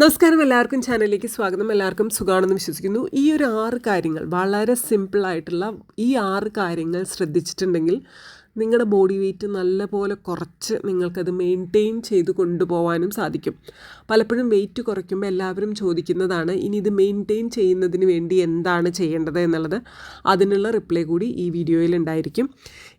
നമസ്കാരം എല്ലാവർക്കും ചാനലിലേക്ക് സ്വാഗതം. എല്ലാവർക്കും സുഖമാണെന്ന് വിശ്വസിക്കുന്നു. ഈ ഒരു ആറ് കാര്യങ്ങൾ വളരെ സിമ്പിളായിട്ടുള്ള ഈ ആറ് കാര്യങ്ങൾ ശ്രദ്ധിച്ചിട്ടുണ്ടെങ്കിൽ നിങ്ങളുടെ ബോഡി വെയ്റ്റ് നല്ലപോലെ കുറച്ച് നിങ്ങൾക്കത് മെയിന്റെയിൻ ചെയ്ത് കൊണ്ടുപോകാനും സാധിക്കും. പലപ്പോഴും വെയിറ്റ് കുറയ്ക്കുമ്പോൾ എല്ലാവരും ചോദിക്കുന്നതാണ് ഇനി ഇത് മെയിന്റെയിൻ ചെയ്യുന്നതിന് വേണ്ടി എന്താണ് ചെയ്യേണ്ടത്? എന്നുള്ളത്. അതിനുള്ള റിപ്ലൈ കൂടി ഈ വീഡിയോയിൽ ഉണ്ടായിരിക്കും.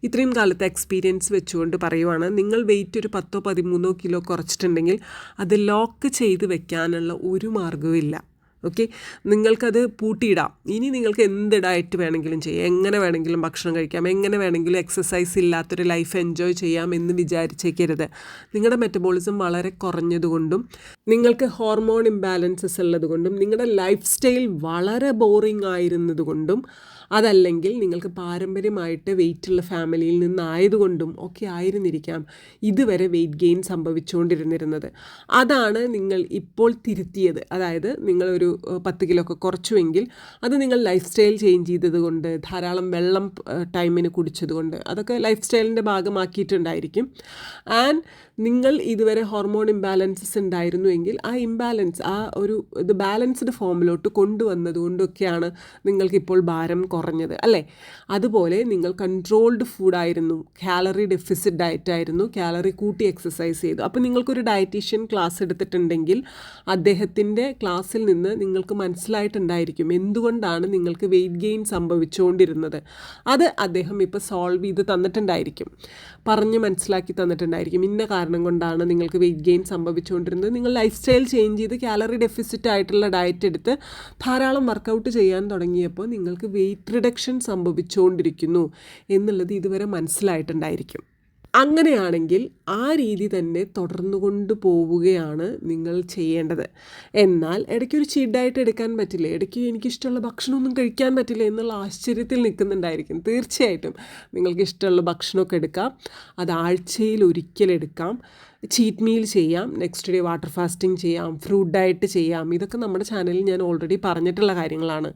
ഇത്രയും കാലത്തെ എക്സ്പീരിയൻസ് വെച്ചുകൊണ്ട് പറയുവാണ് നിങ്ങൾ വെയിറ്റ് ഒരു പത്തോ പതിമൂന്നോ കിലോ കുറച്ചിട്ടുണ്ടെങ്കിൽ അത് ലോക്ക് ചെയ്ത് വെക്കാനുള്ള ഒരു മാർഗവും ഇല്ല. ഓക്കെ നിങ്ങൾക്കത് പൂട്ടിയിടാം. ഇനി നിങ്ങൾക്ക് എന്ത് ഡയറ്റ് വേണമെങ്കിലും ചെയ്യാം. എങ്ങനെ വേണമെങ്കിലും ഭക്ഷണം കഴിക്കാം. എങ്ങനെ വേണമെങ്കിലും എക്സസൈസ് ഇല്ലാത്തൊരു ലൈഫ് എൻജോയ് ചെയ്യാം എന്ന് വിചാരിച്ചേക്കരുത്. നിങ്ങളുടെ മെറ്റബോളിസം വളരെ കുറഞ്ഞതുകൊണ്ടും നിങ്ങൾക്ക് ഹോർമോൺ ഇംബാലൻസസ് ഉള്ളതുകൊണ്ടും നിങ്ങളുടെ ലൈഫ് സ്റ്റൈൽ വളരെ ബോറിംഗ് ആയിരുന്നതുകൊണ്ടും അതല്ലെങ്കിൽ നിങ്ങൾക്ക് പാരമ്പര്യമായിട്ട് വെയിറ്റുള്ള ഫാമിലിയിൽ നിന്നായതുകൊണ്ടും ഒക്കെ ആയിരുന്നിരിക്കാം ഇതുവരെ വെയിറ്റ് ഗെയിൻ സംഭവിച്ചുകൊണ്ടിരുന്നിരുന്നത്. അതാണ് നിങ്ങൾ ഇപ്പോൾ തിരുത്തിയത്. അതായത് നിങ്ങളൊരു പത്ത് കിലോ ഒക്കെ കുറച്ചുവെങ്കിൽ അത് നിങ്ങൾ ലൈഫ് സ്റ്റൈൽ ചേഞ്ച് ചെയ്തതുകൊണ്ട് ധാരാളം വെള്ളം ടൈമിന് കുടിച്ചതുകൊണ്ട് അതൊക്കെ ലൈഫ് സ്റ്റൈലിന്റെ ഭാഗമാക്കിയിട്ടുണ്ടായിരിക്കും. ആൻഡ് നിങ്ങൾ ഇതുവരെ ഹോർമോൺ ഇംബാലൻസസ് ഉണ്ടായിരുന്നുവെങ്കിൽ ആ ഇംബാലൻസ് ആ ഒരു ഇത് ബാലൻസ്ഡ് ഫോമിലോട്ട് കൊണ്ടുവന്നതുകൊണ്ടൊക്കെയാണ് നിങ്ങൾക്കിപ്പോൾ ഭാരം കുറഞ്ഞത്. അല്ലേ? അതുപോലെ നിങ്ങൾ കൺട്രോൾഡ് ഫുഡായിരുന്നു കാലറി ഡെഫിസിറ്റ് ഡയറ്റ് ആയിരുന്നു. കാലറി കൂട്ടി എക്സസൈസ് ചെയ്തു. അപ്പോൾ നിങ്ങൾക്കൊരു ഡയറ്റീഷ്യൻ ക്ലാസ് എടുത്തിട്ടുണ്ടെങ്കിൽ അദ്ദേഹത്തിന്റെ ക്ലാസ്സിൽ നിന്ന് നിങ്ങൾക്ക് മനസ്സിലായിട്ടുണ്ടായിരിക്കും എന്തുകൊണ്ടാണ് നിങ്ങൾക്ക് വെയിറ്റ് ഗെയിൻ സംഭവിച്ചുകൊണ്ടിരുന്നത്. അത് അദ്ദേഹം ഇപ്പോൾ സോൾവ് ചെയ്ത് തന്നിട്ടുണ്ടായിരിക്കും. പറഞ്ഞ് മനസ്സിലാക്കി തന്നിട്ടുണ്ടായിരിക്കും. ഇന്ന കാരണം കൊണ്ടാണ് നിങ്ങൾക്ക് വെയിറ്റ് ഗെയിൻ സംഭവിച്ചുകൊണ്ടിരുന്നത്. നിങ്ങൾ ലൈഫ് സ്റ്റൈൽ ചേഞ്ച് ചെയ്ത് കാലറി ഡെഫിസിറ്റ് ആയിട്ടുള്ള ഡയറ്റ് എടുത്ത് ധാരാളം വർക്കൗട്ട് ചെയ്യാൻ തുടങ്ങിയപ്പോൾ നിങ്ങൾക്ക് വെയിറ്റ് റിഡക്ഷൻ സംഭവിച്ചുകൊണ്ടിരിക്കുന്നു എന്നുള്ളത് ഇതുവരെ മനസ്സിലായിട്ടുണ്ടായിരിക്കും. അങ്ങനെയാണെങ്കിൽ ആ രീതി തന്നെ തുടർന്നു കൊണ്ട് പോവുകയാണ് നിങ്ങൾ ചെയ്യേണ്ടത്. എന്നാൽ ഇടയ്ക്ക് ഒരു ചീഡായിട്ട് എടുക്കാൻ പറ്റില്ല. ഇടയ്ക്ക് എനിക്കിഷ്ടമുള്ള ഭക്ഷണമൊന്നും കഴിക്കാൻ പറ്റില്ല എന്നുള്ള ആശ്ചര്യത്തിൽ നിൽക്കുന്നുണ്ടായിരിക്കും. തീർച്ചയായിട്ടും നിങ്ങൾക്ക് ഇഷ്ടമുള്ള ഭക്ഷണമൊക്കെ എടുക്കാം. അത് ആഴ്ചയിൽ ഒരിക്കലെടുക്കാം ചീറ്റ് മീൽ ചെയ്യാം നെക്സ്റ്റ് ഡേ വാട്ടർ ഫാസ്റ്റിംഗ് ചെയ്യാം ഫ്രൂട്ട് ഡയറ്റ് ചെയ്യാം. ഇതൊക്കെ നമ്മുടെ ചാനലിൽ ഞാൻ ഓൾറെഡി പറഞ്ഞിട്ടുള്ള കാര്യങ്ങളാണ്.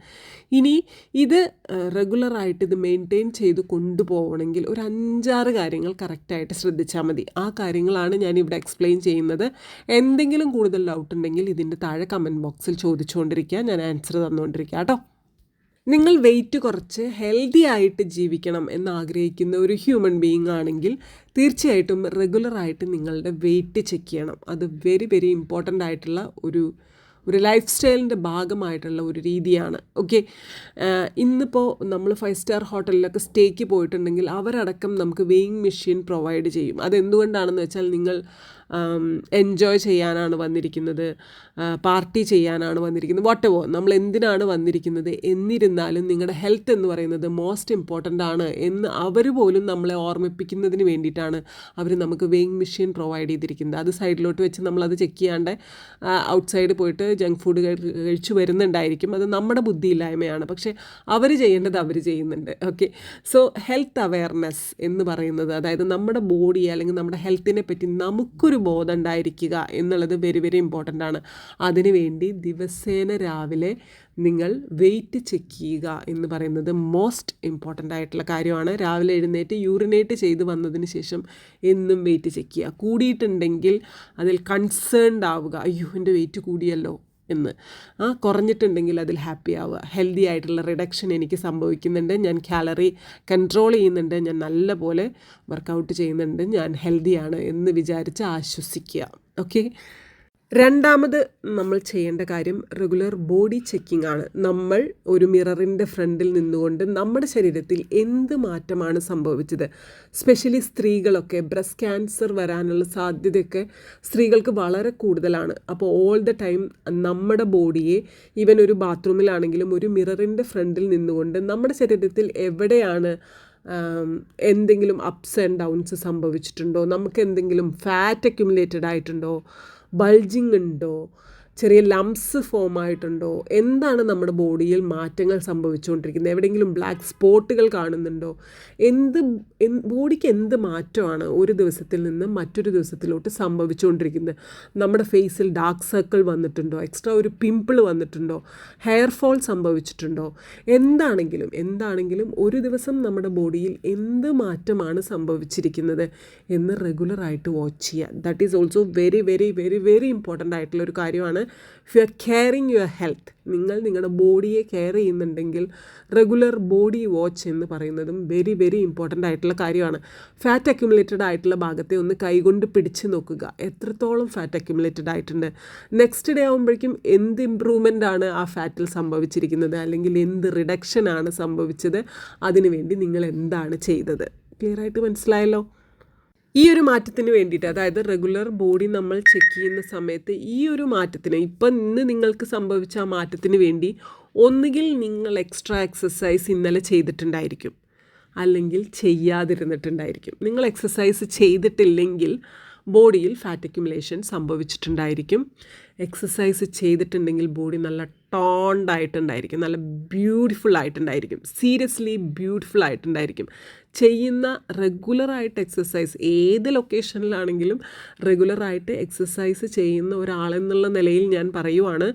ഇനി ഇത് റെഗുലറായിട്ട് ഇത് മെയിന്റെയിൻ ചെയ്ത് കൊണ്ടുപോകണമെങ്കിൽ ഒരു അഞ്ചാറ് കാര്യങ്ങൾ കറക്റ്റായിട്ട് ശ്രദ്ധിച്ചാൽ മതി. ആ കാര്യങ്ങളാണ് ഞാൻ ഇവിടെ എക്സ്പ്ലെയിൻ ചെയ്യുന്നത്. എന്തെങ്കിലും കൂടുതൽ ഡൗട്ട് ഉണ്ടെങ്കിൽ ഇതിന്റെ താഴെ കമന്റ് ബോക്സിൽ ചോദിച്ചുകൊണ്ടിരിക്കുക. ഞാൻ ആൻസർ തന്നുകൊണ്ടിരിക്കുക കേട്ടോ. നിങ്ങൾ വെയിറ്റ് കുറച്ച് ഹെൽത്തി ആയിട്ട് ജീവിക്കണം എന്ന് ആഗ്രഹിക്കുന്ന ഒരു ഹ്യൂമൻ ബീയിങ് ആണെങ്കിൽ തീർച്ചയായിട്ടും റെഗുലറായിട്ട് നിങ്ങളുടെ വെയിറ്റ് ചെക്ക് ചെയ്യണം. അത് വെരി വെരി ഇമ്പോർട്ടന്റ് ആയിട്ടുള്ള ഒരു ഒരു ലൈഫ് സ്റ്റൈലിന്റെ ഭാഗമായിട്ടുള്ള ഒരു രീതിയാണ്. ഓക്കെ ഇന്നിപ്പോൾ നമ്മൾ ഫൈവ് സ്റ്റാർ ഹോട്ടലിലൊക്കെ സ്റ്റേക്ക് പോയിട്ടുണ്ടെങ്കിൽ അവരടക്കം നമുക്ക് വെയിങ് മെഷീൻ പ്രൊവൈഡ് ചെയ്യും. അതെന്തുകൊണ്ടാണെന്ന് വെച്ചാൽ നിങ്ങൾ എൻജോയ് ചെയ്യാനാണ് വന്നിരിക്കുന്നത്. പാർട്ടി ചെയ്യാനാണ് വന്നിരിക്കുന്നത്. വാട്ട് എവോ നമ്മൾ എന്തിനാണ് വന്നിരിക്കുന്നത്? എന്നിരുന്നാലും നിങ്ങളുടെ ഹെൽത്ത് എന്ന് പറയുന്നത് മോസ്റ്റ് ഇമ്പോർട്ടന്റ് ആണ് എന്ന് അവർ പോലും നമ്മളെ ഓർമ്മിപ്പിക്കുന്നതിന് വേണ്ടിയിട്ടാണ് അവർ നമുക്ക് വെയിങ് മെഷീൻ പ്രൊവൈഡ് ചെയ്തിരിക്കുന്നത്. അത് സൈഡിലോട്ട് വെച്ച് നമ്മളത് ചെക്ക് ചെയ്യാണ്ട് ഔട്ട് സൈഡ് പോയിട്ട് ജങ്ക് ഫുഡ് കഴിച്ചു വരുന്നുണ്ടായിരിക്കും. അത് നമ്മുടെ ബുദ്ധിയില്ലായ്മയാണ്. പക്ഷേ അവർ ചെയ്യേണ്ടത് അവർ ചെയ്യുന്നുണ്ട്. ഓക്കെ സോ ഹെൽത്ത് അവയർനെസ് എന്ന് പറയുന്നത് അതായത് നമ്മുടെ ബോഡി അല്ലെങ്കിൽ നമ്മുടെ ഹെൽത്തിനെ പറ്റി നമുക്കൊരു ബോധം ഉണ്ടായിരിക്കുക എന്നുള്ളത് വെരി വെരി ഇമ്പോർട്ടന്റ് ആണ്. അതിനുവേണ്ടി ദിവസേന രാവിലെ നിങ്ങൾ വെയിറ്റ് ചെക്ക് ചെയ്യുക എന്ന് പറയുന്നത് മോസ്റ്റ് ഇമ്പോർട്ടന്റ് ആയിട്ടുള്ള കാര്യമാണ്. രാവിലെ എഴുന്നേറ്റ് യൂറിനേറ്റ് ചെയ്ത് വന്നതിന് ശേഷം എന്നും വെയിറ്റ് ചെക്ക് ചെയ്യുക. കൂടിയിട്ടുണ്ടെങ്കിൽ അതിൽ കൺസേൺഡ് ആവുക. അയ്യോ എന്റെ വെയിറ്റ് കൂടിയല്ലോ. എന്ന്. ആ കുറഞ്ഞിട്ടുണ്ടെങ്കിൽ അതിൽ ഹാപ്പി ആവുക. ഹെൽത്തി ആയിട്ടുള്ള റിഡക്ഷൻ എനിക്ക് സംഭവിക്കുന്നുണ്ട്. ഞാൻ കാലറി കൺട്രോൾ ചെയ്യുന്നുണ്ട്. ഞാൻ നല്ലപോലെ വർക്കൗട്ട് ചെയ്യുന്നുണ്ട്. ഞാൻ ഹെൽത്തിയാണ് എന്ന് വിചാരിച്ച് ആശ്വസിക്കുക. ഓക്കെ രണ്ടാമത് നമ്മൾ ചെയ്യേണ്ട കാര്യം റെഗുലർ ബോഡി ചെക്കിംഗ് ആണ്. നമ്മൾ ഒരു മിററിന്റെ ഫ്രണ്ടിൽ നിന്നുകൊണ്ട് നമ്മുടെ ശരീരത്തിൽ എന്ത് മാറ്റമാണ് സംഭവിച്ചത്? സ്പെഷ്യലി സ്ത്രീകളൊക്കെ ബ്രസ്റ്റ് ക്യാൻസർ വരാനുള്ള സാധ്യതയൊക്കെ സ്ത്രീകൾക്ക് വളരെ കൂടുതലാണ്. അപ്പോൾ ഓൾ ദ ടൈം നമ്മുടെ ബോഡിയെ ഈവൻ ഒരു ബാത്റൂമിലാണെങ്കിലും ഒരു മിററിന്റെ ഫ്രണ്ടിൽ നിന്നുകൊണ്ട് നമ്മുടെ ശരീരത്തിൽ എവിടെയാണ് എന്തെങ്കിലും അപ്സ് ആൻഡ് ഡൗൺസ് സംഭവിച്ചിട്ടുണ്ടോ? നമുക്ക് എന്തെങ്കിലും ഫാറ്റ് അക്യുമുലേറ്റഡ് ആയിട്ടുണ്ടോ? ബൾജിങ് ഉണ്ടോ ചെറിയ ലംസ് ഫോം ആയിട്ടുണ്ടോ? എന്താണ് നമ്മുടെ ബോഡിയിൽ മാറ്റങ്ങൾ സംഭവിച്ചുകൊണ്ടിരിക്കുന്നത്? എവിടെയെങ്കിലും ബ്ലാക്ക് സ്പോട്ടുകൾ കാണുന്നുണ്ടോ? എന്ത് ബോഡിക്ക് എന്ത് മാറ്റമാണ് ഒരു ദിവസത്തിൽ നിന്ന് മറ്റൊരു ദിവസത്തിലോട്ട് സംഭവിച്ചുകൊണ്ടിരിക്കുന്നത്? നമ്മുടെ ഫേസിൽ ഡാർക്ക് സർക്കിൾ വന്നിട്ടുണ്ടോ? എക്സ്ട്രാ ഒരു പിമ്പിൾ വന്നിട്ടുണ്ടോ? ഹെയർ ഫോൾ സംഭവിച്ചിട്ടുണ്ടോ? എന്താണെങ്കിലും എന്താണെങ്കിലും ഒരു ദിവസം നമ്മുടെ ബോഡിയിൽ എന്ത് മാറ്റമാണ് സംഭവിച്ചിരിക്കുന്നത് എന്ന് റെഗുലറായിട്ട് വാച്ച് ചെയ്യുക. That is also very very very very important ആയിട്ടുള്ള ഒരു കാര്യമാണ് if you are caring your health നിങ്ങൾ നിങ്ങളുടെ ബോഡിയെ കെയർ ചെയ്യുന്നുണ്ടെങ്കിൽ റെഗുലർ ബോഡി വാച്ച് എന്ന് പറയുന്നതും വെരി വെരി ഇമ്പോർട്ടന്റ് ആയിട്ടുള്ള കാര്യമാണ്. ഫാറ്റ് അക്യുമുലേറ്റഡ് ആയിട്ടുള്ള ഭാഗത്തെ ഒന്ന് കൈകൊണ്ട് പിടിച്ച് നോക്കുക. എത്രത്തോളം ഫാറ്റ് അക്യുമുലേറ്റഡ് ആയിട്ടുണ്ട്. നെക്സ്റ്റ് ഡേ ആകുമ്പോഴേക്കും എന്ത് ഇമ്പ്രൂവ്മെന്റ് ആണ് ആ ഫാറ്റിൽ സംഭവിച്ചിരിക്കുന്നത്? അല്ലെങ്കിൽ എന്ത് റിഡക്ഷൻ ആണ് സംഭവിച്ചത്? അതിനുവേണ്ടി നിങ്ങൾ എന്താണ് ചെയ്തത്? ക്ലിയർ ആയിട്ട് മനസ്സിലായല്ലോ? ഈ ഒരു മാറ്റത്തിന് വേണ്ടിയിട്ട് അതായത് റെഗുലർ ബോഡി നമ്മൾ ചെക്ക് ചെയ്യുന്ന സമയത്ത് ഈ ഒരു മാറ്റത്തിന് ഇപ്പം ഇന്ന് നിങ്ങൾക്ക് സംഭവിച്ച ആ മാറ്റത്തിന് വേണ്ടി ഒന്നുകിൽ നിങ്ങൾ എക്സ്ട്രാ എക്സസൈസ് ഇന്നലെ ചെയ്തിട്ടുണ്ടായിരിക്കും അല്ലെങ്കിൽ ചെയ്യാതിരുന്നിട്ടുണ്ടായിരിക്കും. നിങ്ങൾ എക്സസൈസ് ചെയ്തിട്ടില്ലെങ്കിൽ ബോഡിയിൽ ഫാറ്റ് അക്യുമുലേഷൻ സംഭവിച്ചിട്ടുണ്ടായിരിക്കും. എക്സസൈസ് ചെയ്തിട്ടുണ്ടെങ്കിൽ ബോഡി നല്ല ടോണ്ടായിട്ടുണ്ടായിരിക്കും നല്ല ബ്യൂട്ടിഫുൾ ആയിട്ടുണ്ടായിരിക്കും സീരിയസ്ലി ബ്യൂട്ടിഫുൾ ആയിട്ടുണ്ടായിരിക്കും. ചെയ്യുന്ന റെഗുലറായിട്ട് എക്സസൈസ് ഏത് ലൊക്കേഷനിലാണെങ്കിലും റെഗുലറായിട്ട് എക്സസൈസ് ചെയ്യുന്ന ഒരാളെന്നുള്ള നിലയിൽ ഞാൻ പറയുവാണ്.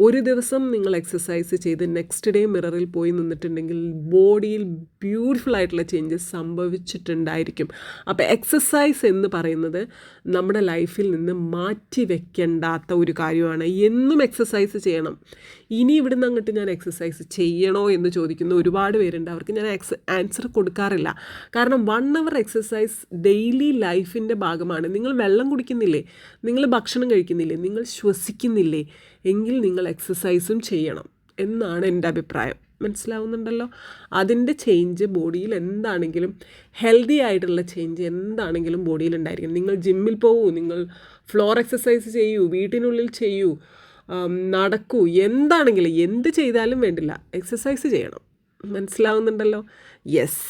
ഒരു ദിവസം നിങ്ങൾ എക്സസൈസ് ചെയ്ത് നെക്സ്റ്റ് ഡേ മിററിൽ പോയി നിന്നിട്ടുണ്ടെങ്കിൽ ബോഡിയിൽ ബ്യൂട്ടിഫുൾ ആയിട്ടുള്ള ചേഞ്ചസ് സംഭവിച്ചിട്ടുണ്ടായിരിക്കും. അപ്പോൾ എക്സസൈസ് എന്ന് പറയുന്നത് നമ്മുടെ ലൈഫിൽ നിന്ന് മാറ്റി വെക്കേണ്ടാത്ത ഒരു കാര്യമാണ്. എന്നും എക്സസൈസ് ചെയ്യണം. ഇനി ഇവിടുന്ന് അങ്ങോട്ട് ഞാൻ എക്സസൈസ് ചെയ്യണോ എന്ന് ചോദിക്കുന്ന ഒരുപാട് പേരുണ്ട്. അവർക്ക് ഞാൻ എക്സ് ആൻസർ കൊടുക്കാറില്ല. കാരണം വൺ അവർ എക്സസൈസ് ഡെയിലി ലൈഫിന്റെ ഭാഗമാണ്. നിങ്ങൾ വെള്ളം കുടിക്കുന്നില്ലേ? നിങ്ങൾ ഭക്ഷണം കഴിക്കുന്നില്ലേ? നിങ്ങൾ ശ്വസിക്കുന്നില്ലേ? എങ്കിൽ നിങ്ങൾ എക്സസൈസും ചെയ്യണം എന്നാണ് എന്റെ അഭിപ്രായം. മനസ്സിലാവുന്നുണ്ടല്ലോ? അതിന്റെ ചേഞ്ച് ബോഡിയിൽ എന്താണെങ്കിലും ഹെൽത്തി ആയിട്ടുള്ള ചേഞ്ച് എന്താണെങ്കിലും ബോഡിയിൽ ഉണ്ടായിരിക്കും നിങ്ങൾ ജിമ്മിൽ പോകൂ നിങ്ങൾ ഫ്ലോർ എക്സസൈസ് ചെയ്യൂ വീട്ടിനുള്ളിൽ ചെയ്യൂ നടക്കൂ എന്താണെങ്കിലും എന്ത് ചെയ്താലും വേണ്ടില്ല. എക്സസൈസ് ചെയ്യണം. മനസ്സിലാവുന്നുണ്ടല്ലോ? യെസ്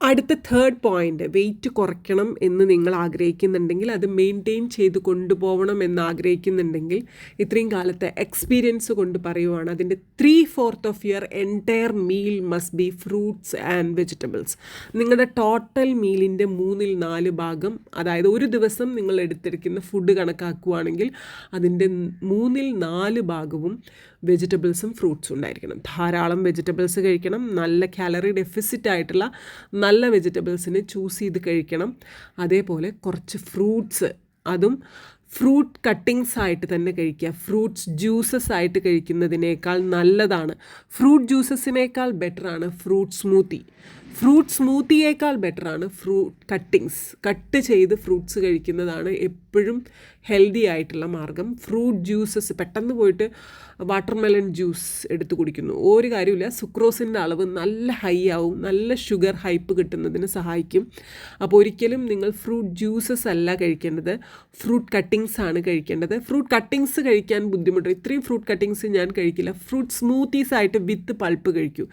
അടുത്ത തേർഡ് പോയിന്റ് വെയിറ്റ് കുറയ്ക്കണം എന്ന് നിങ്ങൾ ആഗ്രഹിക്കുന്നുണ്ടെങ്കിൽ അത് മെയിന്റെയിൻ ചെയ്ത് കൊണ്ടുപോകണം എന്ന് ആഗ്രഹിക്കുന്നുണ്ടെങ്കിൽ ഇത്രയും കാലത്തെ എക്സ്പീരിയൻസ് കൊണ്ട് പറയുവാണ് അതിന്റെ three fourth of your entire meal must be fruits and vegetables നിങ്ങളുടെ ടോട്ടൽ മീലിന്റെ മൂന്നിൽ നാല് ഭാഗം അതായത് ഒരു ദിവസം നിങ്ങൾ എടുത്തിരിക്കുന്ന ഫുഡ് കണക്കാക്കുകയാണെങ്കിൽ അതിന്റെ മൂന്നിൽ നാല് ഭാഗവും വെജിറ്റബിൾസും ഫ്രൂട്ട്സും ഉണ്ടായിരിക്കണം. ധാരാളം വെജിറ്റബിൾസ് കഴിക്കണം. നല്ല കാലറി ഡെഫിസിറ്റ് ആയിട്ടുള്ള നല്ല വെജിറ്റബിൾസിനെ ചൂസ് ചെയ്ത് കഴിക്കണം. അതേപോലെ കുറച്ച് ഫ്രൂട്ട്സ് അതും ഫ്രൂട്ട് കട്ടിങ്സ് ആയിട്ട് തന്നെ കഴിക്കുക. ഫ്രൂട്ട്സ് ജ്യൂസസ് ആയിട്ട് കഴിക്കുന്നതിനേക്കാൾ നല്ലതാണ്. ഫ്രൂട്ട് ജ്യൂസസിനേക്കാൾ ബെറ്ററാണ് ഫ്രൂട്ട് സ്മൂത്തി ഫ്രൂട്ട് സ്മൂത്തിയേക്കാൾ ബെറ്ററാണ് ഫ്രൂട്ട് കട്ടിങ്സ് കട്ട് ചെയ്ത് ഫ്രൂട്ട്സ് കഴിക്കുന്നതാണ് എപ്പോഴും ഹെൽത്തി ആയിട്ടുള്ള മാർഗം. ഫ്രൂട്ട് ജ്യൂസസ് പെട്ടെന്ന് പോയിട്ട് വാട്ടർമെലൺ ജ്യൂസ് എടുത്ത് കുടിക്കുന്നു. ഒരു കാര്യമില്ല സുക്രോസിന്റെ അളവ് നല്ല ഹൈ ആവും നല്ല ഷുഗർ ഹൈപ്പ് കിട്ടുന്നതിന് സഹായിക്കും. അപ്പോൾ ഒരിക്കലും നിങ്ങൾ ഫ്രൂട്ട് ജ്യൂസസ് അല്ല കഴിക്കേണ്ടത് ഫ്രൂട്ട് കട്ടിങ്സ് ആണ് കഴിക്കേണ്ടത്. ഫ്രൂട്ട് കട്ടിങ്സ് കഴിക്കാൻ ബുദ്ധിമുട്ട് ഇത്രയും ഫ്രൂട്ട് കട്ടിങ്സ് ഞാൻ കഴിക്കില്ല. ഫ്രൂട്ട് സ്മൂത്തീസ് ആയിട്ട് വിത്ത് പൾപ്പ് കഴിക്കൂ.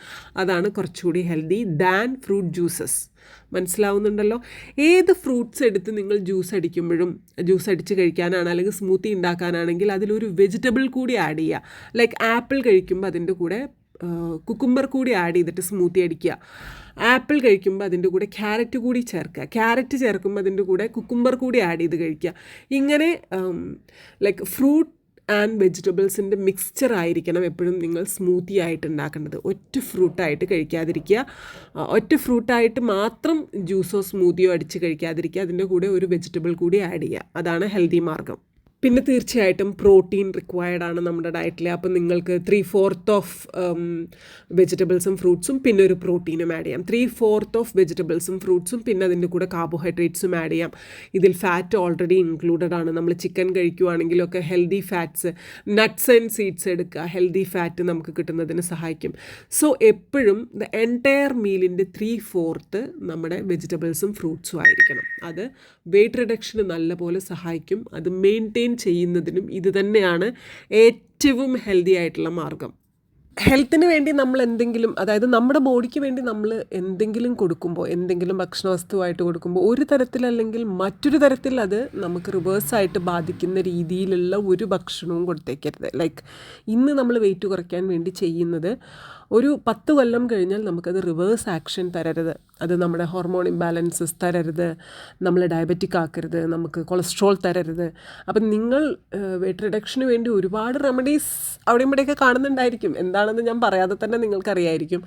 അതാണ് കുറച്ചുകൂടി ഹെൽത്തി ദാൻ ഫ്രൂട്ട് ജ്യൂസസ്. മനസ്സിലാവുന്നുണ്ടല്ലോ? ഏത് ഫ്രൂട്ട്സ് എടുത്ത് നിങ്ങൾ ജ്യൂസ് അടിക്കുമ്പോഴും ജ്യൂസ് അടിച്ച് കഴിക്കാനാണ് അല്ലെങ്കിൽ സ്മൂത്തി ഉണ്ടാക്കാനാണെങ്കിൽ അതിലൊരു വെജിറ്റബിൾ കൂടി ആഡ് ചെയ്യുക. ലൈക്ക് ആപ്പിൾ കഴിക്കുമ്പോൾ അതിന്റെ കൂടെ കുക്കുംബർ കൂടി ആഡ് ചെയ്തിട്ട് സ്മൂത്തി അടിക്കുക. ആപ്പിൾ കഴിക്കുമ്പോൾ അതിന്റെ കൂടെ ക്യാരറ്റ് കൂടി ചേർക്കുക. ക്യാരറ്റ് ചേർക്കുമ്പോൾ അതിന്റെ കൂടെ കുക്കുംബർ കൂടി ആഡ് ചെയ്ത് കഴിക്കുക. ഇങ്ങനെ ലൈക്ക് ഫ്രൂട്ട് ആൻഡ് വെജിറ്റബിൾസിന്റെ മിക്സ്ചർ ആയിരിക്കണം എപ്പോഴും നിങ്ങൾ സ്മൂത്തി ആയിട്ട് ഉണ്ടാക്കേണ്ടത്. ഒറ്റ ഫ്രൂട്ടായിട്ട് കഴിക്കാതിരിക്കുക. ഒറ്റ ഫ്രൂട്ടായിട്ട് മാത്രം ജ്യൂസോ സ്മൂത്തിയോ അടിച്ച് കഴിക്കാതിരിക്കുക. അതിന്റെ കൂടെ ഒരു വെജിറ്റബിൾ കൂടി ആഡ് ചെയ്യുക. അതാണ് ഹെൽത്തി മാർഗം. പിന്നെ തീർച്ചയായിട്ടും പ്രോട്ടീൻ റിക്വയർഡ് ആണ് നമ്മുടെ ഡയറ്റിൽ അപ്പം നിങ്ങൾക്ക് ത്രീ ഫോർത്ത് ഓഫ് വെജിറ്റബിൾസും ഫ്രൂട്ട്സും പിന്നെ ഒരു പ്രോട്ടീനും ആഡ് ചെയ്യാം. ത്രീ ഫോർത്ത് ഓഫ് വെജിറ്റബിൾസും ഫ്രൂട്ട്സും പിന്നെ അതിന്റെ കൂടെ കാർബോഹൈഡ്രേറ്റ്സും ആഡ് ചെയ്യാം. ഇതിൽ ഫാറ്റ് ഓൾറെഡി ഇൻക്ലൂഡഡ് ആണ്. നമ്മൾ chicken കഴിക്കുവാണെങ്കിലൊക്കെ healthy fats nuts and seeds എടുക്കുക. ഹെൽത്തി ഫാറ്റ് നമുക്ക് കിട്ടുന്നതിന് സഹായിക്കും. സോ എപ്പോഴും ദ എന്റയർ മീലിന്റെ ത്രീ ഫോർത്ത് നമ്മുടെ വെജിറ്റബിൾസും ഫ്രൂട്ട്സും ആയിരിക്കണം. അത് വെയിറ്റ് റിഡക്ഷന് നല്ലപോലെ സഹായിക്കും. അത് മെയിന്റെയിൻ ചെയ്യുന്നതിനും ഇത് തന്നെയാണ് ഏറ്റവും ഹെൽത്തി ആയിട്ടുള്ള മാർഗം. ഹെൽത്തിന് വേണ്ടി നമ്മൾ എന്തെങ്കിലും അതായത് നമ്മുടെ ബോഡിക്ക് വേണ്ടി നമ്മൾ എന്തെങ്കിലും കൊടുക്കുമ്പോൾ എന്തെങ്കിലും ഭക്ഷണ വസ്തുവായിട്ട് കൊടുക്കുമ്പോൾ ഒരു തരത്തിലല്ലെങ്കിൽ മറ്റൊരു തരത്തിൽ അത് നമുക്ക് റിവേഴ്സായിട്ട് ബാധിക്കുന്ന രീതിയിലുള്ള ഒരു ഭക്ഷണവും കൊടുത്തേക്കരുത്. ലൈക്ക് ഇന്ന് നമ്മൾ വെയിറ്റ് കുറയ്ക്കാൻ വേണ്ടി ചെയ്യുന്നത് ഒരു പത്ത് കൊല്ലം കഴിഞ്ഞാൽ നമുക്കത് റിവേഴ്സ് ആക്ഷൻ തരരുത്. അത് നമ്മുടെ ഹോർമോൺ ഇംബാലൻസസ് തരരുത്. നമ്മളെ ഡയബറ്റിക് ആക്കരുത്. നമുക്ക് കൊളസ്ട്രോൾ തരരുത്. അപ്പം നിങ്ങൾ വെയിറ്റ് റിഡക്ഷന് വേണ്ടി ഒരുപാട് റെമഡീസ് അവിടെയും ഇവിടെയൊക്കെ കാണുന്നുണ്ടായിരിക്കും. എന്താണെന്ന് ഞാൻ പറയാതെ തന്നെ നിങ്ങൾക്കറിയായിരിക്കും.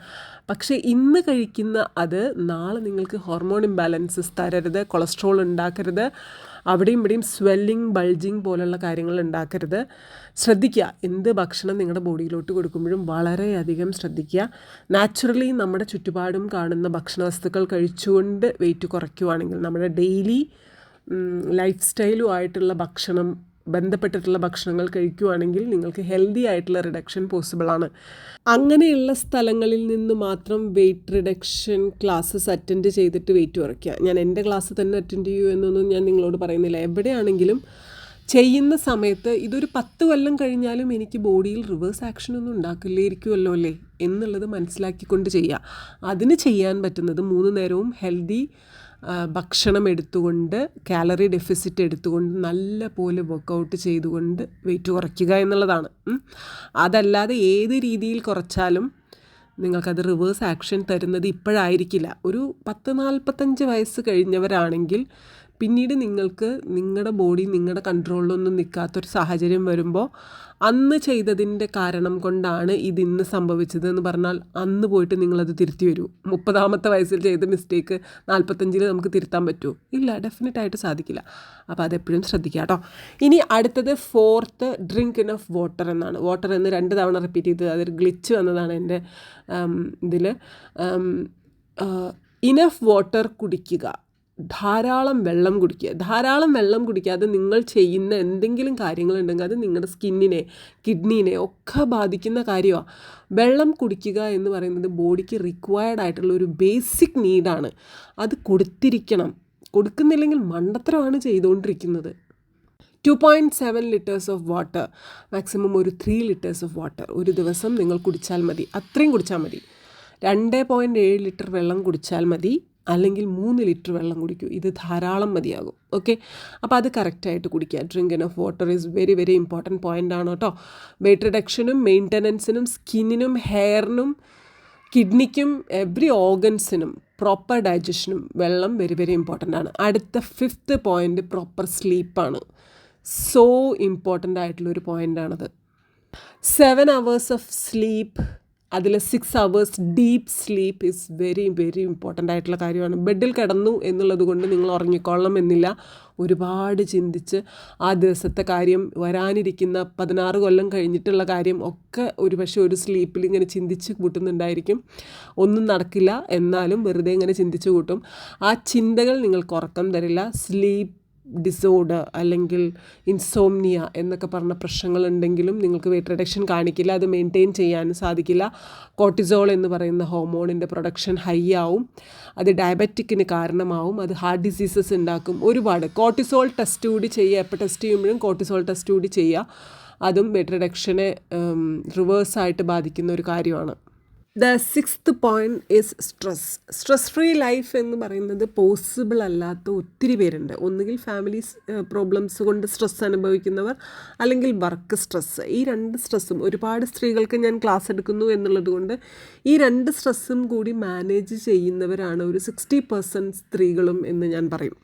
പക്ഷേ ഇന്ന് കഴിക്കുന്ന അത് നാളെ നിങ്ങൾക്ക് ഹോർമോൺ ഇംബാലൻസസ് തരരുത് കൊളസ്ട്രോൾ ഉണ്ടാക്കരുത്. അവിടെയും ഇവിടെയും സ്വെല്ലിങ് ബൾജിങ് പോലുള്ള കാര്യങ്ങൾ ഉണ്ടാക്കരുത്. ശ്രദ്ധിക്കുക എന്ത് ഭക്ഷണം നിങ്ങളുടെ ബോഡിയിലോട്ട് കൊടുക്കുമ്പോഴും വളരെയധികം ശ്രദ്ധിക്കുക. നാച്ചുറലി നമ്മുടെ ചുറ്റുപാടും കാണുന്ന ഭക്ഷണ വസ്തുക്കൾ കഴിച്ചുകൊണ്ട് വെയിറ്റ് കുറയ്ക്കുവാണെങ്കിൽ നമ്മുടെ ഡെയിലി ലൈഫ് സ്റ്റൈലുമായിട്ടുള്ള ഭക്ഷണം ബന്ധപ്പെട്ടിട്ടുള്ള ഭക്ഷണങ്ങൾ കഴിക്കുകയാണെങ്കിൽ നിങ്ങൾക്ക് ഹെൽത്തി ആയിട്ടുള്ള റിഡക്ഷൻ പോസിബിളാണ് അങ്ങനെയുള്ള സ്ഥലങ്ങളിൽ നിന്ന് മാത്രം വെയിറ്റ് റിഡക്ഷൻ ക്ലാസ്സസ് അറ്റൻഡ് ചെയ്തിട്ട് വെയിറ്റ് കുറയ്ക്കുക. ഞാൻ എന്റെ ക്ലാസ് തന്നെ അറ്റൻഡ് ചെയ്യൂ എന്നൊന്നും ഞാൻ നിങ്ങളോട് പറയുന്നില്ല. എവിടെയാണെങ്കിലും ചെയ്യുന്ന സമയത്ത് ഇതൊരു പത്ത് കൊല്ലം കഴിഞ്ഞാലും എനിക്ക് ബോഡിയിൽ റിവേഴ്സ് ആക്ഷൻ ഒന്നും ഉണ്ടാക്കില്ലേയിരിക്കുമല്ലോ അല്ലേ? എന്നുള്ളത് മനസ്സിലാക്കിക്കൊണ്ട് ചെയ്യുക. അതിന് ചെയ്യാൻ പറ്റുന്നത് മൂന്ന് നേരവും ഹെൽത്തി ഭക്ഷണം എടുത്തുകൊണ്ട് കാലറി ഡെഫിസിറ്റ് എടുത്തുകൊണ്ട് നല്ല പോലെ വർക്കൗട്ട് ചെയ്തുകൊണ്ട് വെയിറ്റ് കുറയ്ക്കുക എന്നുള്ളതാണ്. അതല്ലാതെ ഏത് രീതിയിൽ കുറച്ചാലും നിങ്ങൾക്കത് റിവേഴ്സ് ആക്ഷൻ തരുന്നത് ഇപ്പോഴായിരിക്കില്ല. ഒരു പത്ത് നാൽപ്പത്തഞ്ച് വയസ്സ് കഴിഞ്ഞവരാണെങ്കിൽ പിന്നീട് നിങ്ങൾക്ക് നിങ്ങളുടെ ബോഡി നിങ്ങളുടെ കൺട്രോളിലൊന്നും നിൽക്കാത്തൊരു സാഹചര്യം വരുമ്പോൾ അന്ന് ചെയ്തതിന്റെ കാരണം കൊണ്ടാണ് ഇത് ഇന്ന് സംഭവിച്ചത് എന്ന് പറഞ്ഞാൽ അന്ന് പോയിട്ട് നിങ്ങളത് തിരുത്തി വരൂ. മുപ്പതാമത്തെ വയസ്സിൽ ചെയ്ത മിസ്റ്റേക്ക് നാൽപ്പത്തഞ്ചിൽ നമുക്ക് തിരുത്താൻ പറ്റുമോ ഇല്ല ഡെഫിനറ്റായിട്ട് സാധിക്കില്ല. അപ്പോൾ അതെപ്പോഴും ശ്രദ്ധിക്കുക കേട്ടോ ഇനി അടുത്തത് ഫോർത്ത് ഡ്രിങ്ക് ഇനഫ് വാട്ടർ എന്നാണ്. വാട്ടർ എന്ന് രണ്ട് തവണ റിപ്പീറ്റ് ചെയ്തത് അതൊരു ഗ്ലിച്ച് വന്നതാണ് എന്റെ ഇതിൽ ഇനഫ് വാട്ടർ കുടിക്കുക. ധാരാളം വെള്ളം കുടിക്കുക. ധാരാളം വെള്ളം കുടിക്കാതെ നിങ്ങൾ ചെയ്യുന്ന എന്തെങ്കിലും കാര്യങ്ങളുണ്ടെങ്കിൽ അത് നിങ്ങളുടെ സ്കിന്നിനെ കിഡ്നീനെ ഒക്കെ ബാധിക്കുന്ന കാര്യമാണ് വെള്ളം കുടിക്കുക എന്ന് പറയുന്നത് ബോഡിക്ക് റിക്വയർഡ് ആയിട്ടുള്ള ഒരു ബേസിക് നീഡാണ് അത് കൊടുത്തിരിക്കണം. കൊടുക്കുന്നില്ലെങ്കിൽ മണ്ടത്തരമാണ് ചെയ്തുകൊണ്ടിരിക്കുന്നത്. Two point seven litres of water maximum ഒരു ത്രീ ലിറ്റേഴ്സ് ഓഫ് വാട്ടർ ഒരു ദിവസം നിങ്ങൾ കുടിച്ചാൽ മതി. അത്രയും കുടിച്ചാൽ മതി. രണ്ട് പോയിന്റ് ഏഴ് ലിറ്റർ വെള്ളം കുടിച്ചാൽ മതി. അല്ലെങ്കിൽ മൂന്ന് ലിറ്റർ വെള്ളം കുടിക്കൂ. ഇത് ധാരാളം മതിയാകും. ഓക്കെ അപ്പോൾ അത് കറക്റ്റായിട്ട് കുടിക്കുക. Drink of water is very very important point ആണ് കേട്ടോ. വെയിറ്റ് റിഡക്ഷനും മെയിന്റനൻസിനും സ്കിന്നിനും ഹെയറിനും കിഡ്നിക്കും എവറി ഓർഗൻസിനും പ്രോപ്പർ ഡൈജഷനും വെള്ളം വെരി വെരി ഇമ്പോർട്ടന്റ് ആണ്. അടുത്ത ഫിഫ്ത്ത് പോയിന്റ് പ്രോപ്പർ സ്ലീപ്പാണ് സോ ഇമ്പോർട്ടന്റ് ആയിട്ടുള്ളൊരു പോയിന്റാണത് സെവൻ അവേഴ്സ് ഓഫ് സ്ലീപ്പ് അതിൽ six hours deep sleep is very very important ആയിട്ടുള്ള കാര്യമാണ്. ബെഡിൽ കിടന്നു എന്നുള്ളത് കൊണ്ട് നിങ്ങൾ ഉറങ്ങിക്കൊള്ളണം എന്നില്ല. ഒരുപാട് ചിന്തിച്ച് ആ ദിവസത്തെ കാര്യം വരാനിരിക്കുന്ന പതിനാറ് കൊല്ലം കഴിഞ്ഞിട്ടുള്ള കാര്യം ഒക്കെ ഒരു പക്ഷേ ഒരു സ്ലീപ്പിൽ ഇങ്ങനെ ചിന്തിച്ച് കൂട്ടുന്നുണ്ടായിരിക്കും. ഒന്നും നടക്കില്ല എന്നാലും വെറുതെ ഇങ്ങനെ ചിന്തിച്ച് കൂട്ടും. ആ ചിന്തകൾ നിങ്ങൾക്ക് ഉറക്കം തരില്ല. സ്ലീപ്പ് ഡിസോർഡർ അല്ലെങ്കിൽ ഇൻസോംനിയ എന്നൊക്കെ പറഞ്ഞ പ്രശ്നങ്ങളുണ്ടെങ്കിലും നിങ്ങൾക്ക് വെയിറ്റ് റിഡക്ഷൻ കാണിക്കില്ല അത് മെയിന്റെയിൻ ചെയ്യാനും സാധിക്കില്ല. കോർട്ടിസോൾ എന്ന് പറയുന്ന ഹോർമോണിന്റെ പ്രൊഡക്ഷൻ ഹൈ ആവും. അത് ഡയബറ്റിക്കിന് കാരണമാവും. അത് ഹാർട്ട് ഡിസീസസ് ഉണ്ടാക്കും. ഒരുപാട്. കോർട്ടിസോൾ ടെസ്റ്റ് കൂടി ചെയ്യുക. എപ്പോൾ ടെസ്റ്റ് ചെയ്യുമ്പോഴും കോർട്ടിസോൾ ടെസ്റ്റ് കൂടി ചെയ്യുക. അതും വെയിറ്റ് റിഡക്ഷനെ റിവേഴ്സായിട്ട് ബാധിക്കുന്ന ഒരു കാര്യമാണ്. The sixth point is stress stress free life എന്ന് പറയുന്നത് പോസിബിൾ അല്ലാത്ത ഒത്തിരി പേരുണ്ട്. ഒന്നുകിൽ ഫാമിലി പ്രോബ്ലംസ് കൊണ്ട് സ്ട്രെസ് അനുഭവിക്കുന്നവർ അല്ലെങ്കിൽ വർക്ക് സ്ട്രെസ് ഈ രണ്ട് സ്ട്രെസ്സും ഒരുപാട് സ്ത്രീകൾക്ക് ഞാൻ ക്ലാസ് എടുക്കുന്നു എന്നുള്ളത് കൊണ്ട് ഈ രണ്ട് സ്ട്രെസ്സും കൂടി മാനേജ് ചെയ്യുന്നവരാണ് ഒരു സിക്സ്റ്റി പെർസെന്റ് സ്ത്രീകളും എന്ന് ഞാൻ പറയും.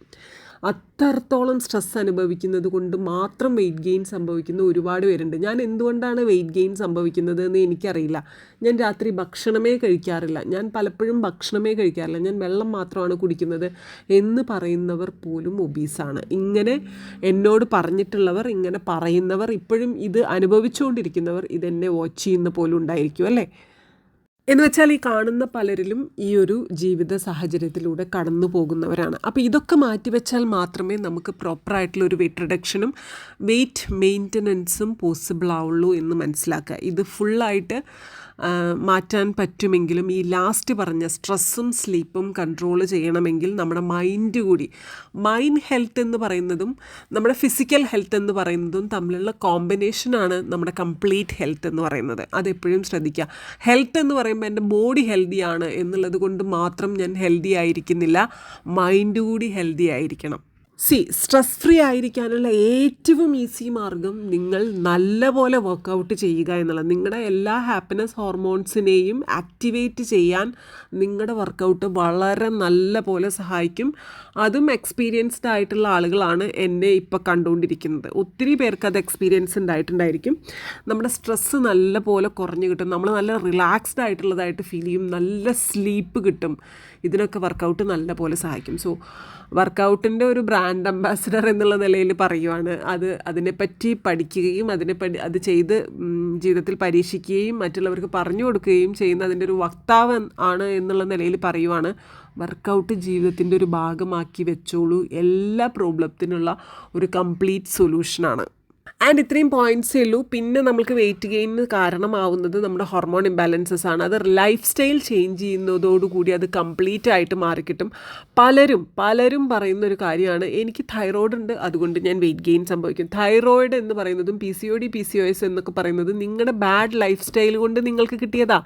അത്രത്തോളം സ്ട്രെസ് അനുഭവിക്കുന്നത് കൊണ്ട് മാത്രം വെയിറ്റ് ഗെയിൻ സംഭവിക്കുന്ന ഒരുപാട് പേരുണ്ട്. ഞാൻ എന്തുകൊണ്ടാണ് വെയിറ്റ് ഗെയിൻ സംഭവിക്കുന്നത് എന്ന് എനിക്കറിയില്ല. ഞാൻ രാത്രി ഭക്ഷണമേ കഴിക്കാറില്ല. ഞാൻ പലപ്പോഴും ഭക്ഷണമേ കഴിക്കാറില്ല. ഞാൻ വെള്ളം മാത്രമാണ് കുടിക്കുന്നത് എന്ന് പറയുന്നവർ പോലും ഒബീസാണ് ഇങ്ങനെ എന്നോട് പറഞ്ഞിട്ടുള്ളവർ ഇങ്ങനെ പറയുന്നവർ ഇപ്പോഴും ഇത് അനുഭവിച്ചുകൊണ്ടിരിക്കുന്നവർ ഇതെന്നെ വാച്ച് ചെയ്യുന്ന പോലും ഉണ്ടായിരിക്കും അല്ലേ? എന്ന് വെച്ചാൽ ഈ കാണുന്ന പലരിലും ഈ ഒരു ജീവിത സാഹചര്യത്തിലൂടെ കടന്നു പോകുന്നവരാണ്. അപ്പോൾ ഇതൊക്കെ മാറ്റിവെച്ചാൽ മാത്രമേ നമുക്ക് പ്രോപ്പറായിട്ടുള്ള ഒരു വെയിറ്റ് റിഡക്ഷനും വെയിറ്റ് മെയിന്റനൻസും പോസിബിൾ ആവുള്ളൂ എന്ന് മനസ്സിലാക്കുക. ഇത് ഫുള്ളായിട്ട് മാറ്റാൻ പറ്റുമെങ്കിലും ഈ ലാസ്റ്റ് പറഞ്ഞ സ്ട്രെസ്സും സ്ലീപ്പും കൺട്രോൾ ചെയ്യണമെങ്കിൽ നമ്മുടെ മൈൻഡ് കൂടി മൈൻഡ് ഹെൽത്ത് എന്ന് പറയുന്നതും നമ്മുടെ ഫിസിക്കൽ ഹെൽത്ത് എന്ന് പറയുന്നതും തമ്മിലുള്ള കോമ്പിനേഷനാണ് നമ്മുടെ കംപ്ലീറ്റ് ഹെൽത്ത് എന്ന് പറയുന്നത്. അതെപ്പോഴും ശ്രദ്ധിക്കുക. ഹെൽത്ത് എന്ന് പറയുമ്പോൾ എന്റെ ബോഡി ഹെൽത്തിയാണ് എന്നുള്ളത് കൊണ്ട് മാത്രം ഞാൻ ഹെൽത്തി ആയിരിക്കുന്നില്ല. മൈൻഡ് കൂടി ഹെൽത്തി ആയിരിക്കണം. സി സ്ട്രെസ് ഫ്രീ ആയിരിക്കാനുള്ള ഏറ്റവും ഈസി മാർഗം നിങ്ങൾ നല്ലപോലെ വർക്കൗട്ട് ചെയ്യുക എന്നുള്ളത് നിങ്ങളുടെ എല്ലാ ഹാപ്പിനെസ് ഹോർമോൺസിനെയും ആക്ടിവേറ്റ് ചെയ്യാൻ നിങ്ങളുടെ വർക്കൗട്ട് വളരെ നല്ല പോലെ സഹായിക്കും. അതും എക്സ്പീരിയൻസ്ഡ് ആയിട്ടുള്ള ആളുകളാണ് എന്നെ ഇപ്പോൾ കണ്ടുകൊണ്ടിരിക്കുന്നത് ഒത്തിരി പേർക്ക് അത് എക്സ്പീരിയൻസ് ഉണ്ടായിട്ടുണ്ടായിരിക്കും നമ്മുടെ സ്ട്രെസ്സ് നല്ല പോലെ കുറഞ്ഞു കിട്ടും. നമ്മൾ നല്ല റിലാക്സ്ഡ് ആയിട്ടുള്ളതായിട്ട് ഫീൽ ചെയ്യും. നല്ല സ്ലീപ്പ് കിട്ടും. ഇതിനൊക്കെ വർക്കൗട്ട് നല്ല പോലെ സഹായിക്കും. സോ വർക്കൗട്ടിന്റെ ഒരു ബ്രാൻഡ് അംബാസിഡർ എന്നുള്ള നിലയിൽ പറയുവാണ് അത് അതിനെപ്പറ്റി പഠിക്കുകയും അതിനെ പഠി അത് ചെയ്ത് ജീവിതത്തിൽ പരീക്ഷിക്കുകയും മറ്റുള്ളവർക്ക് പറഞ്ഞു കൊടുക്കുകയും ചെയ്യുന്ന അതിന്റെ ഒരു വക്താവ് ആണ് എന്നുള്ള നിലയിൽ പറയുവാണ്. വർക്കൗട്ട് ജീവിതത്തിന്റെ ഒരു ഭാഗമാക്കി വെച്ചോളൂ. എല്ലാ പ്രോബ്ലത്തിനുള്ള ഒരു കംപ്ലീറ്റ് സൊല്യൂഷനാണ് ആൻഡ് ഇത്രയും പോയിന്റ്സേ ഉള്ളൂ. പിന്നെ നമുക്ക് വെയിറ്റ് ഗെയിനിന് കാരണമാവുന്നത് നമ്മുടെ ഹോർമോൺ ഇംബാലൻസസ് ആണ്. അത് ലൈഫ് സ്റ്റൈൽ ചേഞ്ച് ചെയ്യുന്നതോടുകൂടി അത് കംപ്ലീറ്റ് ആയിട്ട് മാറിക്കിട്ടും. പലരും പലരും പറയുന്ന ഒരു കാര്യമാണ്. എനിക്ക് തൈറോയ്ഡ് ഉണ്ട് അതുകൊണ്ട് ഞാൻ വെയിറ്റ് ഗെയിൻ സംഭവിക്കും. തൈറോയ്ഡ് എന്ന് പറയുന്നതും P C O D P C O S എന്നൊക്കെ പറയുന്നത് നിങ്ങളുടെ ബാഡ് ലൈഫ് സ്റ്റൈൽ കൊണ്ട് നിങ്ങൾക്ക് കിട്ടിയതാ.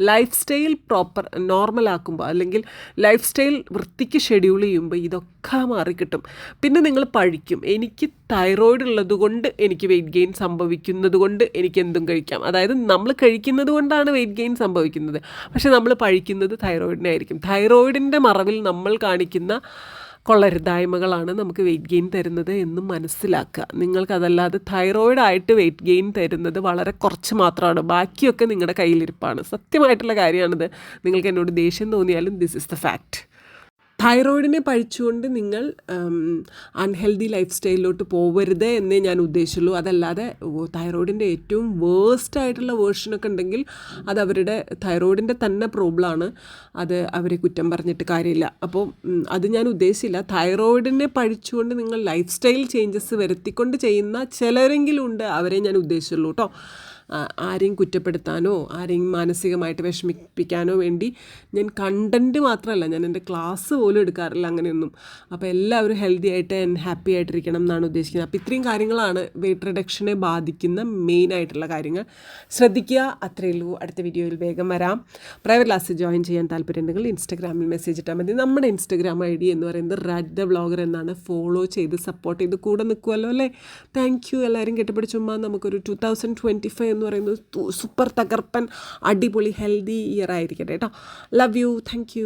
ലൈഫ് സ്റ്റൈൽ പ്രോപ്പർ നോർമൽ ആക്കുമ്പോൾ അല്ലെങ്കിൽ ലൈഫ് സ്റ്റൈൽ വൃത്തിക്ക് ഷെഡ്യൂൾ ചെയ്യുമ്പോൾ ഇതൊക്കെ മാറിക്കിട്ടും. പിന്നെ നിങ്ങൾ പഴിക്കും എനിക്ക് തൈറോയ്ഡ് ഉള്ളത് കൊണ്ട് എനിക്ക് വെയിറ്റ് ഗെയിൻ സംഭവിക്കുന്നത് കൊണ്ട് എനിക്ക് എന്തും കഴിക്കാം. അതായത് നമ്മൾ കഴിക്കുന്നത് കൊണ്ടാണ് വെയിറ്റ് ഗെയിൻ സംഭവിക്കുന്നത്. പക്ഷെ നമ്മൾ പഴിക്കുന്നത് തൈറോയിഡിനെ ആയിരിക്കും. തൈറോയിഡിന്റെ മറവിൽ നമ്മൾ കാണിക്കുന്ന കൊള്ളരുതായ്മകളാണ് നമുക്ക് വെയിറ്റ് ഗെയിൻ തരുന്നത് എന്ന് മനസ്സിലാക്കുക. നിങ്ങൾക്കതല്ലാതെ തൈറോയിഡായിട്ട് വെയിറ്റ് ഗെയിൻ തരുന്നത് വളരെ കുറച്ച് മാത്രമാണ്. ബാക്കിയൊക്കെ നിങ്ങളുടെ കയ്യിലിരിപ്പാണ്. സത്യമായിട്ടുള്ള കാര്യമാണിത്. നിങ്ങൾക്ക് എന്നോട് ദേഷ്യം തോന്നിയാലും ദിസ് ഇസ് ദ ഫാക്റ്റ് തൈറോയിഡിനെ പഴിച്ചുകൊണ്ട് നിങ്ങൾ അൺഹെൽതി ലൈഫ് സ്റ്റൈലിലോട്ട് പോകരുത് എന്നേ ഞാൻ ഉദ്ദേശിച്ചുള്ളൂ. അതല്ലാതെ തൈറോയിഡിന്റെ ഏറ്റവും വേഴ്സ്റ്റ് ആയിട്ടുള്ള വേർഷനൊക്കെ ഉണ്ടെങ്കിൽ അത് അവരുടെ തൈറോയിഡിന്റെ തന്നെ പ്രോബ്ലമാണ് അത് അവരെ കുറ്റം പറഞ്ഞിട്ട് കാര്യമില്ല. അപ്പോൾ അത് ഞാൻ ഉദ്ദേശിച്ചില്ല. തൈറോയിഡിനെ പഴിച്ചുകൊണ്ട് നിങ്ങൾ ലൈഫ് സ്റ്റൈൽ ചേഞ്ചസ് വരുത്തിക്കൊണ്ട് ചെയ്യുന്ന ചിലരെങ്കിലും ഉണ്ട് അവരെ ഞാൻ ഉദ്ദേശിച്ചുള്ളൂ കേട്ടോ ആരെയും കുറ്റപ്പെടുത്താനോ ആരെയും മാനസികമായിട്ട് വിഷമിപ്പിക്കാനോ വേണ്ടി ഞാൻ കണ്ടന്റ് മാത്രമല്ല ഞാൻ എന്റെ ക്ലാസ് പോലും എടുക്കാറില്ല അങ്ങനെയൊന്നും. അപ്പോൾ എല്ലാവരും ഹെൽത്തി ആയിട്ട് ആൻഡ് ഹാപ്പി ആയിട്ടിരിക്കണം എന്നാണ് ഉദ്ദേശിക്കുന്നത്. അപ്പോൾ ഇത്രയും കാര്യങ്ങളാണ് വെയിറ്റ് റിഡക്ഷനെ ബാധിക്കുന്ന മെയിൻ ആയിട്ടുള്ള കാര്യങ്ങൾ. ശ്രദ്ധിക്കുക. അത്രയേ ഉള്ളൂ. അടുത്ത വീഡിയോയിൽ വേഗം വരാം. പ്രൈവറ്റ് ക്ലാസ് ജോയിൻ ചെയ്യാൻ താല്പര്യമുണ്ടെങ്കിൽ ഇൻസ്റ്റാഗ്രാമിൽ മെസ്സേജ് ഇട്ടാൽ മതി. നമ്മുടെ ഇൻസ്റ്റാഗ്രാം ഐ ഡി എന്ന് പറയുന്നത് റെഡ് ദ വ്ളോഗർ എന്നാണ്. ഫോളോ ചെയ്ത് സപ്പോർട്ട് ചെയ്ത് കൂടെ നിൽക്കുമല്ലോ അല്ലേ? താങ്ക് യു എല്ലാവരും കെട്ടിപ്പിടിച്ചുമ്പോൾ നമുക്കൊരു ടു തൗസൻഡ് ട്വന്റി ഫൈവ് എന്ന് പറയുന്നത് സൂപ്പർ തകർപ്പൻ അടിപൊളി ഹെൽത്തി ഇയർ ആയിരിക്കട്ടെ കേട്ടോ ലവ് യു താങ്ക്